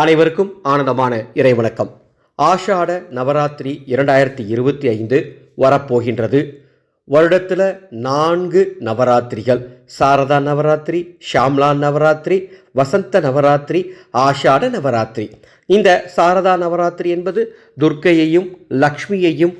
அனைவருக்கும் ஆனந்தமான இறைவணக்கம். ஆஷாட நவராத்திரி இரண்டாயிரத்தி இருபத்தி ஐந்து வரப்போகின்றது. வருடத்தில் நான்கு நவராத்திரிகள். சாரதா நவராத்திரி ஷாம்லா நவராத்திரி வசந்த நவராத்திரி ஆஷாட நவராத்திரி. இந்த சாரதா நவராத்திரி என்பது துர்க்கையையும் லக்ஷ்மியையும்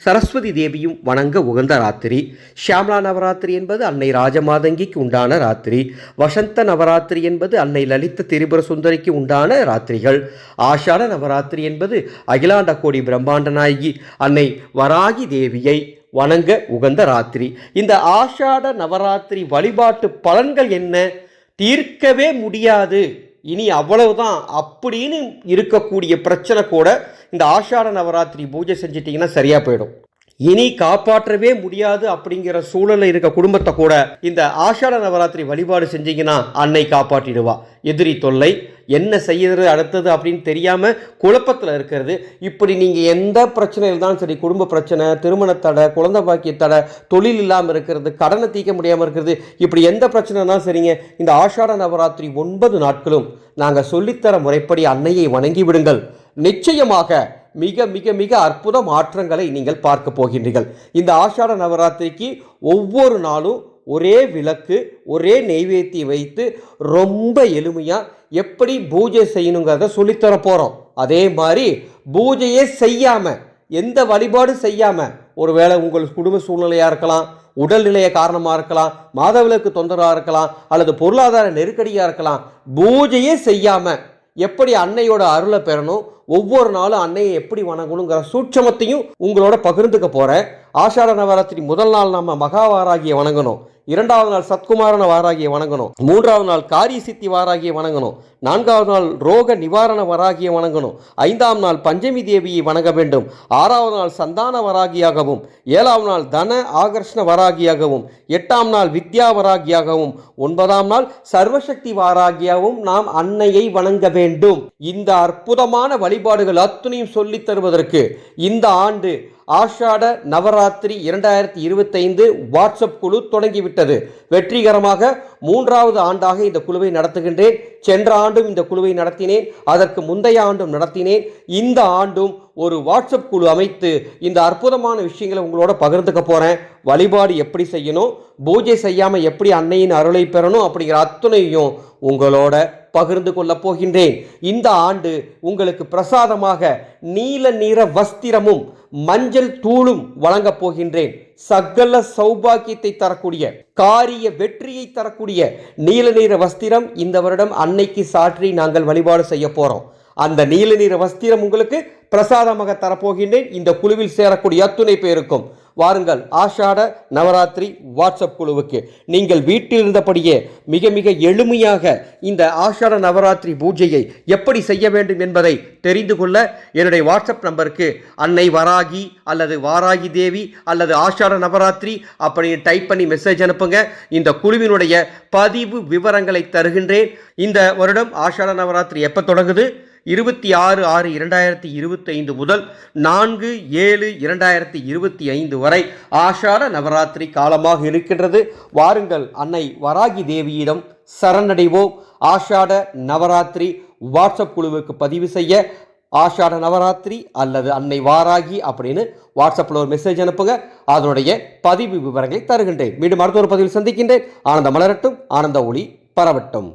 சரஸ்வதி தேவியும் வணங்க உகந்த ராத்திரி. ஷியாம்லா நவராத்திரி என்பது அன்னை ராஜமாதங்கிக்கு உண்டான ராத்திரி. வசந்த நவராத்திரி என்பது அன்னை லலித திரிபுர சுந்தரிக்கு உண்டான ராத்திரிகள். ஆஷாட நவராத்திரி என்பது அகிலாண்ட கோடி பிரம்மாண்ட நாயகி அன்னை வராகி தேவியை வணங்க உகந்த ராத்திரி. இந்த ஆஷாட நவராத்திரி வழிபாட்டு பலன்கள் என்ன? தீர்க்கவே முடியாது. இனி அவ்வளவுதான். அப்படின்னு இருக்கக்கூடிய பிரச்சனை கூட இந்த ஆஷாட நவராத்திரி பூஜை செஞ்சிட்டிங்கன்னா சரியாக போயிடும். இனி காப்பாற்றவே முடியாது அப்படிங்கிற சூழலில் இருக்க குடும்பத்தை கூட இந்த ஆஷாட நவராத்திரி வழிபாடு செஞ்சீங்கன்னா அன்னை காப்பாற்றிடுவா. எதிரி தொல்லை என்ன செய்யறது அடுத்தது அப்படின்னு தெரியாமல் குழப்பத்தில் இருக்கிறது. இப்படி நீங்கள் எந்த பிரச்சனை இருந்தாலும் சரி குடும்ப பிரச்சனை திருமண தடை குழந்தை பாக்கிய தடை தொழில் இல்லாமல் இருக்கிறது கடனை தீர்க்க முடியாமல் இருக்கிறது இப்படி எந்த பிரச்சனைனா சரிங்க இந்த ஆஷாட நவராத்திரி ஒன்பது நாட்களும் நாங்கள் சொல்லித்தர முறைப்படி அன்னையை வணங்கி விடுங்கள் நிச்சயமாக மிக மிக மிக அற்புத மாற்றங்களை நீங்கள் பார்க்க போகின்றீர்கள். இந்த ஆஷாட நவராத்திரிக்கு ஒவ்வொரு நாளும் ஒரே விளக்கு ஒரே நெய்வேத்தி வைத்து ரொம்ப எளிமையாக எப்படி பூஜை செய்யணுங்கிறத சொல்லித்தர போகிறோம் அதே மாதிரி பூஜையே செய்யாமல் எந்த வழிபாடு செய்யாமல் ஒருவேளை உங்கள் குடும்ப சூழ்நிலையாக இருக்கலாம் உடல்நிலைய காரணமாக இருக்கலாம் மாதவிலக்கு தொந்தரவாக இருக்கலாம் அல்லது பொருளாதார நெருக்கடியாக இருக்கலாம் பூஜையே செய்யாமல் எப்படி அன்னையோட அருளை பெறணும்? ஒவ்வொரு நாளும் அன்னையை எப்படி வணங்கணுங்கிற சூட்சமத்தையும் உங்களோட பகிர்ந்துக்க போகிறேன் ஆஷாட நவராத்திரி முதல் நாள் நம்ம மகாவாராகிய வணங்கணும். இரண்டாவது நாள் சத்குமாரன வாராகிய வணங்கணும். மூன்றாவது நாள் காரிய சித்தி வாராகிய வணங்கணும். நான்காவது நாள் ரோக நிவாரண வராகிய வணங்கணும். ஐந்தாம் நாள் பஞ்சமி தேவியை வணங்க வேண்டும். ஆறாவது நாள் சந்தான வராகியாகவும் ஏழாம் நாள் தன ஆகர்ஷ்ண வராகியாகவும் எட்டாம் நாள் வித்யா வராகியாகவும் ஒன்பதாம் நாள் சர்வசக்தி வாராகியாகவும் நாம் அன்னையை வணங்க வேண்டும். இந்த அற்புதமான வழிபாடுகள் அத்துணையும் சொல்லித் தருவதற்கு இந்த ஆண்டு ஆஷாட நவராத்திரி இரண்டாயிரத்தி இருபத்தைந்து வாட்ஸ்அப் குழு தொடங்கிவிட்டது. வெற்றிகரமாக மூன்றாவது ஆண்டாக இந்த குழுவை நடத்துகின்றேன். சென்ற ஆண்டும் இந்த குழுவை நடத்தினேன். அதற்கு முந்தைய ஆண்டும் நடத்தினேன். இந்த ஆண்டும் ஒரு வாட்ஸ்அப் குழு அமைத்து இந்த அற்புதமான விஷயங்களை உங்களோட பகிர்ந்துக்க போகிறேன் வழிபாடு எப்படி செய்யணும்? பூஜை செய்யாமல் எப்படி அன்னையின் அருளை பெறணும்? அப்படிங்கிற அத்துணையும் உங்களோட பகிர்ந்து கொள்ளப் போகின்றேன். இந்த ஆண்டு உங்களுக்கு பிரசாதமாக நீல நிற வஸ்திரமும் மஞ்சள் தூளும் வழங்கப் போகின்றேன். சகல சௌபாக்கியத்தை தரக்கூடிய காரிய வெற்றியை தரக்கூடிய நீல நிற வஸ்திரம் இந்த வருடம் அன்னைக்கு சாற்றி நாங்கள் வழிபாடு செய்ய போறோம். அந்த நீல நிற வஸ்திரம் உங்களுக்கு பிரசாதமாக தரப்போகின்றேன். இந்த குழுவில் சேரக்கூடிய அத்துணை பேருக்கும். வாருங்கள். ஆஷாட நவராத்திரி வாட்ஸ்அப் குழுவுக்கு. நீங்கள் வீட்டில் இருந்தபடியே மிக மிக எளிமையாக இந்த ஆஷாட நவராத்திரி பூஜையை எப்படி செய்ய வேண்டும் என்பதை தெரிந்து கொள்ள என்னுடைய வாட்ஸ்அப் நம்பருக்கு அன்னை வராகி அல்லது வாராகி தேவி அல்லது ஆஷாட நவராத்திரி அப்படின்னு டைப் பண்ணி மெசேஜ் அனுப்புங்க. இந்த குழுவினுடைய பதிவு விவரங்களை தருகின்றேன். இந்த வருடம் ஆஷாட நவராத்திரி எப்போ தொடங்குது? இருபத்தி ஆறு ஆறு இரண்டாயிரத்தி இருபத்தி ஐந்து முதல் நான்கு ஏழு இரண்டாயிரத்தி இருபத்தி ஐந்து வரை ஆஷாட நவராத்திரி காலமாக இருக்கின்றது. வாருங்கள் அன்னை வராகி தேவியிடம் சரணடைவோம். ஆஷாட நவராத்திரி வாட்ஸ்அப் குழுவுக்கு பதிவு செய்ய ஆஷாட நவராத்திரி அல்லது அன்னை வாராகி அப்படின்னு வாட்ஸ்அப்பில் ஒரு மெசேஜ் அனுப்புங்க. அதனுடைய பதிவு விவரங்களை தருகின்றேன். மீண்டும் அடுத்த ஒரு பதிவில் சந்திக்கின்றேன். ஆனந்த மலரட்டும் ஆனந்த ஒளி பரவட்டும்.